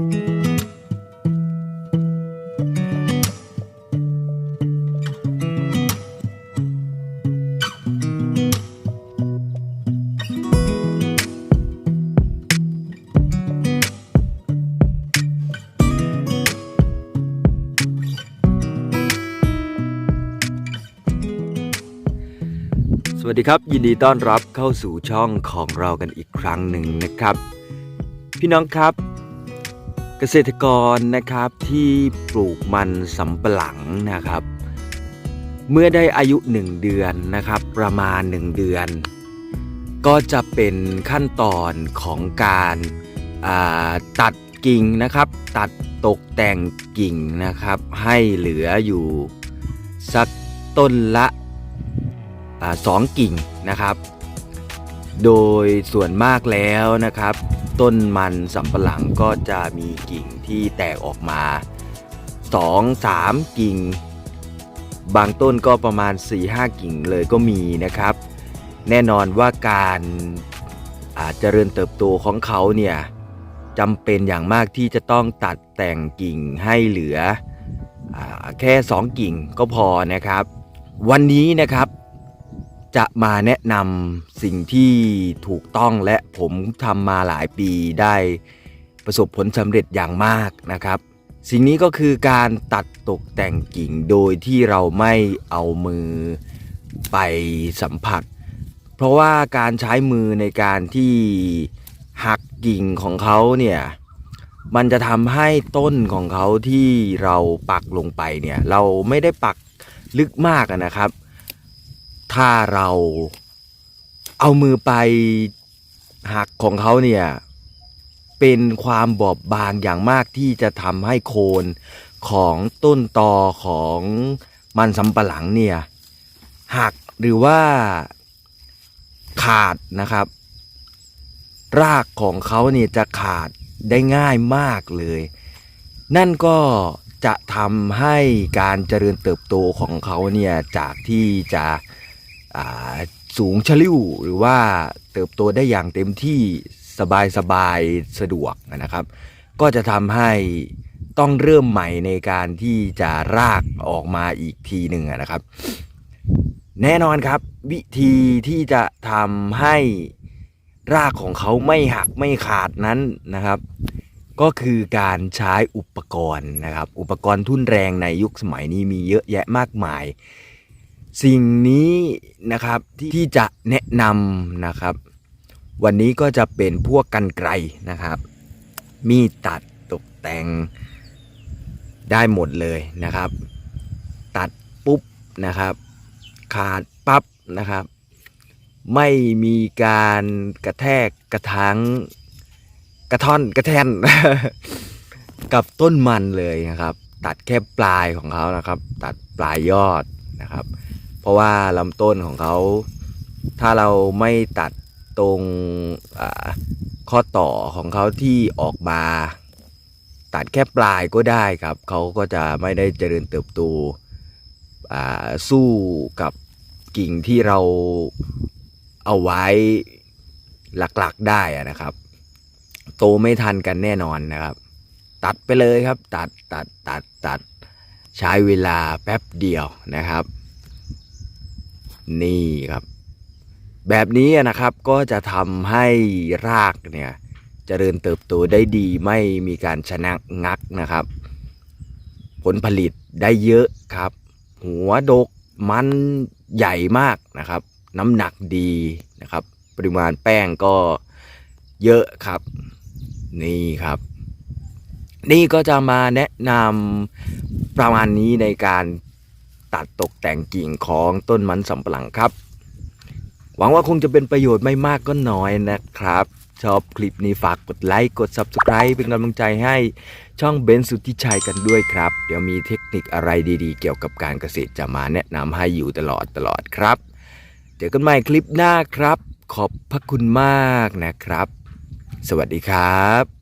สวัสดีครับ ยินดีต้อนรับเข้าสู่ช่องของเรากันอีกครั้งหนึ่งนะครับ พี่น้องครับ เกษตรกรนะครับที่ปลูกมันสำปะหลังนะครับ เมื่อได้อายุ 1 เดือนนะครับประมาณ 1 เดือน ก็จะเป็นขั้นตอนของการาตัดกิ่งนะครับ ตัดตกแต่งกิ่งนะครับ ให้เหลืออยู่สักต้นละอสองกิ่งนะครับ โดยส่วนมากแล้วนะครับ ต้นมันสำปะหลังก็จะมีกิ่งที่แตกออกมา 2 3 กิ่ง บางต้นก็ประมาณ 4-5 กิ่งเลยก็มีนะครับ แน่นอนว่าการอ่าเจริญเติบโตของเขาเนี่ยจำเป็นอย่างมากที่จะต้องตัดแต่งกิ่งให้เหลืออแค่ 2 กิ่งก็พอนะครับ วันนี้นะครับ จะมาแนะนำสิ่งที่ถูกต้องและผมทำมาหลายปีได้ประสบผลสำเร็จอย่างมากนะครับ สิ่งนี้ก็คือการตัดตกแต่งกิ่งโดยที่เราไม่เอามือไปสัมผัส เพราะว่าการใช้มือในการที่หักกิ่งของเขาเนี่ยมันจะทำให้ต้นของเขาที่เราปักลงไปเนี่ยเราไม่ได้ปักลึกมากนะครับ ถ้าเราเอามือไปหักของเขาเนี่ยเป็นความบอบบางอย่างมากที่จะทำให้โคนของต้นตอของมันสำปะหลังเนี่ยหักหรือว่าขาดนะครับ รากของเขาเนี่ยจะขาดได้ง่ายมากเลย นั่นก็จะทำให้การเจริญเติบโตของเขาเนี่ยจากที่จะ สูงชะลิ่วหรือว่าเติบโตได้อย่างเต็มที่สบายสบายๆสะดวกนะครับ ก็จะทำให้ต้องเริ่มใหม่ในการที่จะรากออกมาอีกทีหนึ่งนะครับ แน่นอนครับ วิธีที่จะทำให้รากของเขาไม่หักไม่ขาดนั้นนะครับ ก็คือการใช้อุปกรณ์นะครับ อุปกรณ์ทุ่นแรงในยุคสมัยนี้มีเยอะแยะมากมาย สิ่งนี้นะครับที่ที่จะแนะนำนะครับ วันนี้ก็จะเป็นพวกกันไกรนะครับ มีดตัดตกแต่งได้หมดเลยนะครับ ตัดปุ๊บนะครับ ขาดปั๊บนะครับ ไม่มีการกระแทกกระทังกระท่อนกระแทนกับต้นมันเลยนะครับ ตัดแค่ปลายของเขานะครับ ตัดปลายยอดนะครับ เพราะว่าลำต้นของเขา ถ้าเราไม่ตัดตรงข้อต่อของเขาที่ออกมา ตัดแค่ปลายก็ได้ครับ เขาก็จะไม่ได้เจริญเติบโตสู้กับกิ่งที่เราเอาไว้หลักๆได้ะนะครับ โตไม่ทันกันแน่นอนนะครับ ตัดไปเลยครับ ตัดตัดตัดตัดใช้เวลาแป๊บเดียวนะครับ นี่ครับ แบบนี้นะครับก็จะทำให้รากเนี่ยเจริญเติบโตได้ดีไม่มีการชะนะงักนะครับ ผลผลิตได้เยอะครับ หัวดกมันใหญ่มากนะครับ น้ำหนักดีนะครับ ปริมาณแป้งก็เยอะครับ นี่ครับ นี่ก็จะมาแนะนำประมาณนี้ในการ ตัดตกแต่งกิ่งของต้นมันสำปะหลังครับ หวังว่าคงจะเป็นประโยชน์ไม่มากก็น้อยนะครับ ชอบคลิปนี้ฝากกดไลค์กด Subscribe เป็นกำลังใจให้ช่องเบนสุทธิชัยกันด้วยครับ เดี๋ยวมีเทคนิคอะไรดีๆ เกี่ยวกับการเกษตรจะมาแนะนำให้อยู่ตลอดตลอดครับ เจอกันใหม่คลิปหน้าครับ ขอบพระคุณมากนะครับ สวัสดีครับ